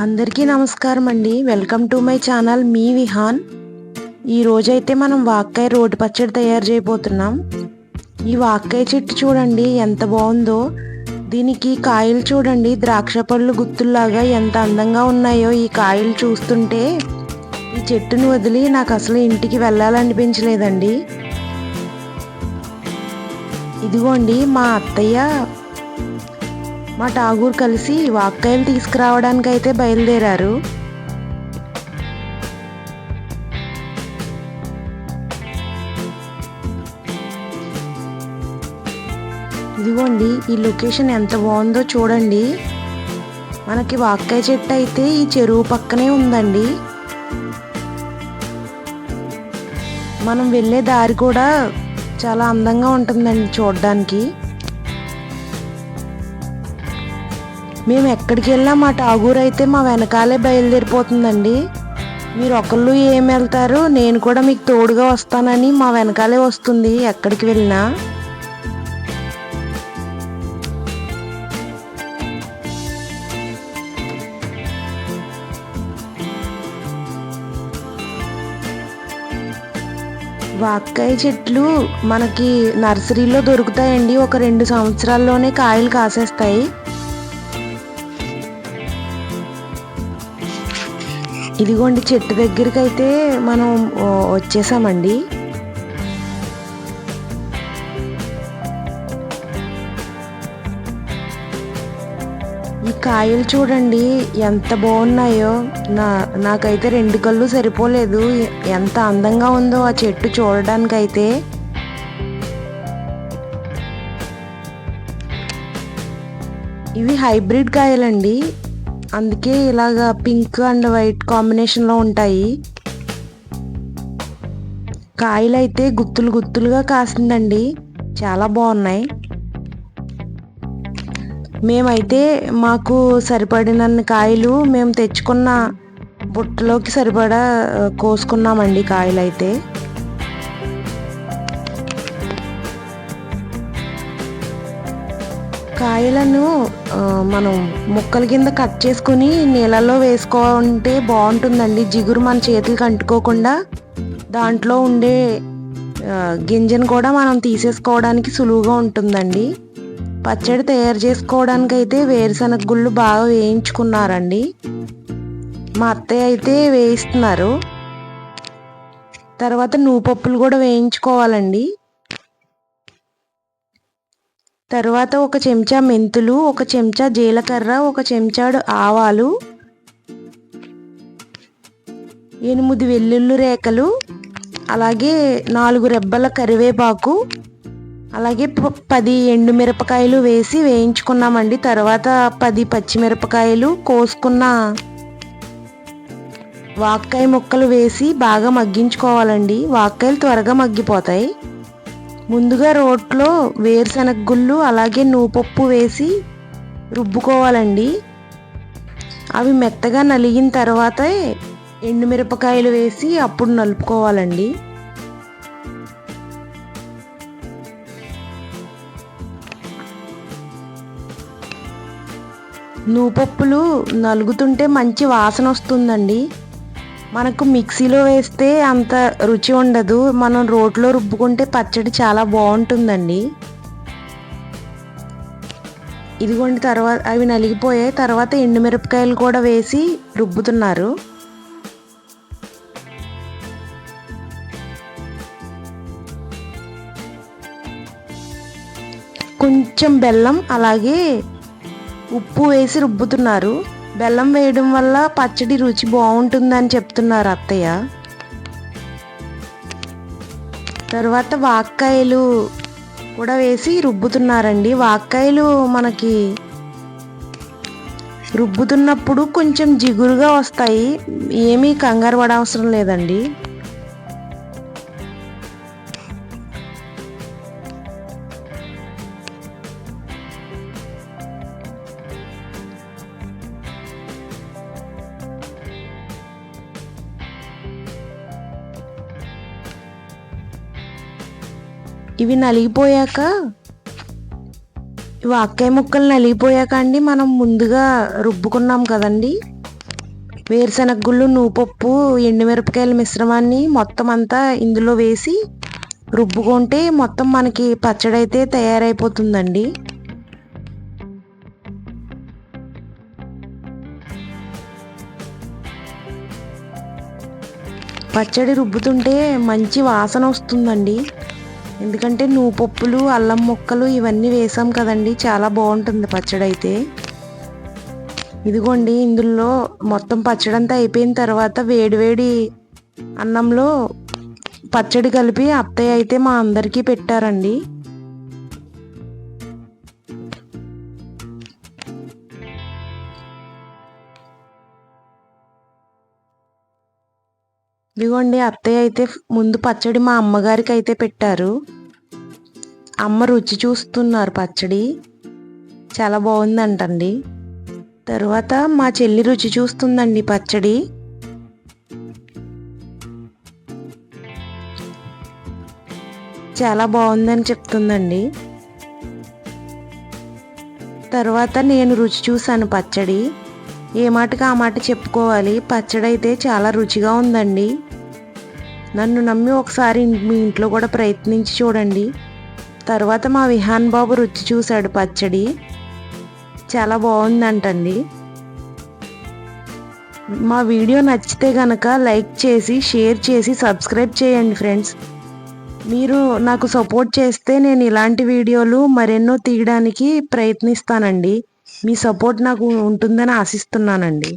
అందరికీ నమస్కారం అండి వెల్కమ్ టు మై ఛానల్ మీ విహాన్. ఈ రోజైతే మనం వాక్కాయ రోటి పచ్చడి తయారు చేయబోతున్నాం. ఈ వాక్కాయ చెట్టు చూడండి ఎంత బాగుందో. దీనికి కాయలు చూడండి ద్రాక్ష పళ్ళు గుత్తుల్లాగా ఎంత అందంగా ఉన్నాయో ఈ కాయలు చూస్తుంటే. ఈ చెట్టును వదిలి నాకు అసలు ఇంటికి వెళ్ళాలనిపించలేదండి. ఇదిగోండి మా అత్తయ్య మా ఠాగూర్ కలిసి వాక్కాయలు తీసుకురావడానికి అయితే బయలుదేరారు. ఇదిగోండి ఈ లొకేషన్ ఎంత బాగుందో చూడండి. మనకి వాక్కాయ చెట్టు అయితే ఈ చెరువు పక్కనే ఉందండి. మనం వెళ్ళే దారి కూడా చాలా అందంగా ఉంటుందండి చూడడానికి. మేము ఎక్కడికి వెళ్ళినా మా టాగూర్ అయితే మా వెనకాలే బయలుదేరిపోతుందండి. మీరు ఒకళ్ళు ఏం వెళ్తారు నేను కూడా మీకు తోడుగా వస్తానని మా వెనకాలే వస్తుంది ఎక్కడికి వెళ్ళినా. వాక్కాయ చెట్లు మనకి నర్సరీలో దొరుకుతాయండి. ఒక రెండు సంవత్సరాల్లోనే కాయలు కాసేస్తాయి. ఇదిగోండి చెట్టు దగ్గరికి అయితే మనం వచ్చేసామండి. ఈ కాయలు చూడండి ఎంత బాగున్నాయో. నా నాకైతే రెండు కళ్ళు సరిపోలేదు. ఎంత అందంగా ఉందో ఆ చెట్టు చూడడానికైతే. ఇవి హైబ్రిడ్ కాయలండి. అందుకే ఇలాగా పింక్ అండ్ వైట్ కాంబినేషన్లో ఉంటాయి. కాయలు అయితే గుత్తులు గుత్తులుగా కాసిందండి. చాలా బాగున్నాయి. మేమైతే మాకు సరిపడినన్ని కాయలు మేము తెచ్చుకున్న బుట్టలోకి సరిపడా కోసుకున్నామండి కాయలు అయితే కాయలను మనం ముక్కల కింద కట్ చేసుకుని నీళ్ళలో వేసుకుంటే బాగుంటుందండి. జిగురు మన చేతులకు అంటుకోకుండా దాంట్లో ఉండే గింజను కూడా మనం తీసేసుకోవడానికి సులువుగా ఉంటుందండి. పచ్చడి తయారు చేసుకోవడానికి అయితే వేరుశనగ గుళ్ళు బాగా వేయించుకున్నారండి. మా అత్తయ్య అయితే వేయిస్తున్నారు. తర్వాత నువ్వు పప్పులు కూడా వేయించుకోవాలండి. తర్వాత ఒక చెంచా మెంతులు ఒక చెంచా జీలకర్ర ఒక చెంచాడు ఆవాలు ఎనిమిది వెల్లుల్లి రేఖలు అలాగే నాలుగు రెబ్బల కరివేపాకు అలాగే పది ఎండుమిరపకాయలు వేసి వేయించుకున్నామండి. తర్వాత పది పచ్చిమిరపకాయలు కోసుకున్న వాక్కాయ ముక్కలు వేసి బాగా మగ్గించుకోవాలండి. వాక్కాయలు త్వరగా మగ్గిపోతాయి. ముందుగా రోట్లో వేరుశనగ గుళ్ళు అలాగే నూపప్పు వేసి రుబ్బుకోవాలండి. అవి మెత్తగా నలిగిన తర్వాత ఎండుమిరపకాయలు వేసి అప్పుడు నలుపుకోవాలండి. నూపప్పులు నలుగుతుంటే మంచి వాసన వస్తుందండి. మనకు మిక్సీలో వేస్తే అంత రుచి ఉండదు. మనం రోట్లో రుబ్బుకుంటే పచ్చడి చాలా బాగుంటుందండి. ఇదిగోండి తర్వాత అవి నలిగిపోయాయి. తర్వాత ఎండుమిరపకాయలు కూడా వేసి రుబ్బుతున్నారు. కొంచెం బెల్లం అలాగే ఉప్పు వేసి రుబ్బుతున్నారు. బెల్లం వేయడం వల్ల పచ్చడి రుచి బాగుంటుందని చెప్తున్నారు అత్తయ్య. తర్వాత వాక్కాయలు కూడా వేసి రుబ్బుతున్నారండి. వాక్కాయలు మనకి రుబ్బుతున్నప్పుడు కొంచెం జిగురుగా వస్తాయి. ఏమీ కంగారు పడవసరం లేదండి. ఇవి నలిగిపోయాక ఇవి వాక్కాయ ముక్కలు నలిగిపోయాక అండి మనం ముందుగా రుబ్బుకున్నాం కదండి. వేరుశనగ గుళ్ళు నూపప్పు ఎండుమిరపకాయల మిశ్రమాన్ని మొత్తం అంతా ఇందులో వేసి రుబ్బుకుంటే మొత్తం మనకి పచ్చడి అయితే తయారైపోతుందండి. పచ్చడి రుబ్బుతుంటే మంచి వాసన వస్తుందండి. ఎందుకంటే నువ్వు పప్పులు అల్లం ముక్కలు ఇవన్నీ వేసాం కదండి. చాలా బాగుంటుంది పచ్చడి అయితే ఇదిగోండి ఇందులో మొత్తం పచ్చడి అంతా అయిపోయిన తర్వాత వేడివేడి అన్నంలో పచ్చడి కలిపి అత్తయ్య అయితే మా అందరికీ పెట్టారండి. ఇదిగోండి అత్తయ్య అయితే ముందు పచ్చడి మా అమ్మగారికి అయితే పెట్టారు. అమ్మ రుచి చూస్తున్నారు పచ్చడి. చాలా బాగుందంటండి. తర్వాత మా చెల్లి రుచి చూస్తుందండి పచ్చడి. చాలా బాగుందని చెప్తుందండి. తర్వాత నేను రుచి చూశాను పచ్చడి. ఏ మాటకి ఆ మాట చెప్పుకోవాలి? పచ్చడి అయితే చాలా రుచిగా ఉందండి. నన్ను నమ్మి ఒకసారి మీ ఇంట్లో కూడా ప్రయత్నించి చూడండి. తర్వాత మా విహాన్ బాబు రుచి చూశాడు పచ్చడి. చాలా బాగుందంటండి. మా వీడియో నచ్చితే కనుక లైక్ చేసి షేర్ చేసి సబ్స్క్రైబ్ చేయండి ఫ్రెండ్స్. మీరు నాకు సపోర్ట్ చేస్తే నేను ఇలాంటి వీడియోలు మరెన్నో తీయడానికి ప్రయత్నిస్తానండి. మీ సపోర్ట్ నాకు ఉంటుందని ఆశిస్తున్నానండి.